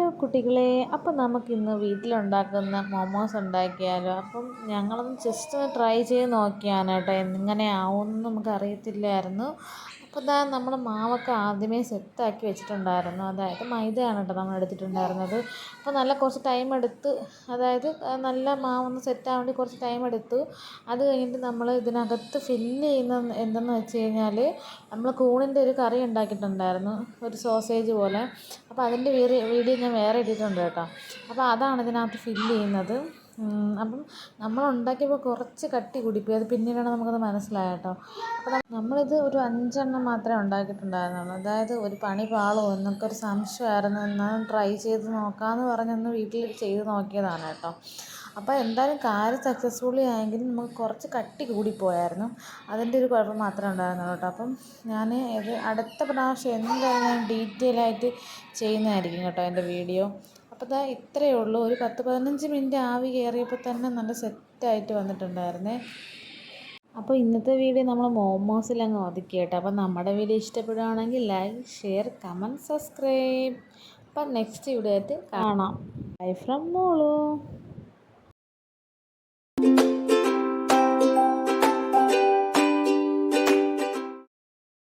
കുട്ടികളെ അപ്പം നമുക്കിന്ന് വീട്ടിലുണ്ടാക്കുന്ന മൊമോസ് ഉണ്ടാക്കിയാലോ? അപ്പം ഞങ്ങളൊന്ന് ജസ്റ്റ് ട്രൈ ചെയ്ത് നോക്കിയാണ് കേട്ടോ എങ്ങനെ ആവുമെന്ന് നമുക്ക് അറിയത്തില്ലായിരുന്നു അപ്പോൾ ഇതാ നമ്മൾ മാവൊക്കെ ആദ്യമേ സെറ്റാക്കി വെച്ചിട്ടുണ്ടായിരുന്നു. അതായത് മൈദയാണ് കേട്ടോ നമ്മൾ എടുത്തിട്ടുണ്ടായിരുന്നത്. അപ്പോൾ നല്ല കുറച്ച് ടൈം എടുത്ത് അതായത് നല്ല മാവൊന്ന് സെറ്റാകാൻ വേണ്ടി കുറച്ച് ടൈം എടുത്തു. അത് കഴിഞ്ഞിട്ട് നമ്മൾ ഇതിനകത്ത് ഫില്ല് ചെയ്യുന്ന എന്തെന്ന് വെച്ച് കഴിഞ്ഞാൽ നമ്മൾ കൂണിന്റെ ഒരു കറി ഉണ്ടാക്കിയിട്ടുണ്ടായിരുന്നു. ഒരു സോസേജ് പോലെ. അപ്പോൾ അതിന്റെ വീഡിയോ ഞാൻ വേറെ ഇട്ടിട്ടുണ്ട് കേട്ടോ. അപ്പോൾ അതാണ് ഇതിനകത്ത് ഫില്ല് ചെയ്യുന്നത്. അപ്പം നമ്മൾ ഉണ്ടാക്കിയപ്പോൾ കുറച്ച് കട്ടി കൂടിപ്പോയി. അത് പിന്നീടാണ് നമുക്കത് മനസ്സിലായത് കേട്ടോ. അപ്പോൾ നമ്മളിത് ഒരു അഞ്ചെണ്ണം മാത്രമേ ഉണ്ടാക്കിയിട്ടുണ്ടായിരുന്നുള്ളൂ. അതായത് ഒരു പണി പാളോ എന്നൊക്കെ ഒരു സംശയമായിരുന്നു. എന്നാൽ ട്രൈ ചെയ്ത് നോക്കാമെന്ന് പറഞ്ഞൊന്ന് വീട്ടിൽ ചെയ്ത് നോക്കിയതാണ് കേട്ടോ. അപ്പോൾ എന്തായാലും കാര്യം സക്സസ്ഫുള്ളി ആയെങ്കിലും നമുക്ക് കുറച്ച് കട്ടി കൂടിപ്പോയായിരുന്നു. അതിന്റെ ഒരു കുഴപ്പം മാത്രമേ ഉണ്ടായിരുന്നുള്ളൂ കേട്ടോ. അപ്പം ഞാൻ ഇത് അടുത്ത പ്രാവശ്യം എന്തായാലും ഞാൻ ഡീറ്റെയിൽ ആയിട്ട് ചെയ്യുന്നതായിരിക്കും കേട്ടോ എന്റെ വീഡിയോ അപ്പോൾ ഇതാ ഇത്രയേ ഉള്ളൂ. ഒരു പത്ത് പതിനഞ്ച് മിനിറ്റ് ആവി കയറിയപ്പോൾ തന്നെ നല്ല സെറ്റായിട്ട് വന്നിട്ടുണ്ടായിരുന്നേ. അപ്പോൾ ഇന്നത്തെ വീഡിയോ നമ്മൾ മോമോസിലങ്ങ് ഒതുക്കി കേട്ടോ. അപ്പോൾ നമ്മുടെ വീഡിയോ ഇഷ്ടപ്പെടുകയാണെങ്കിൽ ലൈക്ക് ഷെയർ കമന്റ് സബ്സ്ക്രൈബ് അപ്പം നെക്സ്റ്റ് വീഡിയോ ആയിട്ട് കാണാം. ബൈ ഫ്രം മോളു.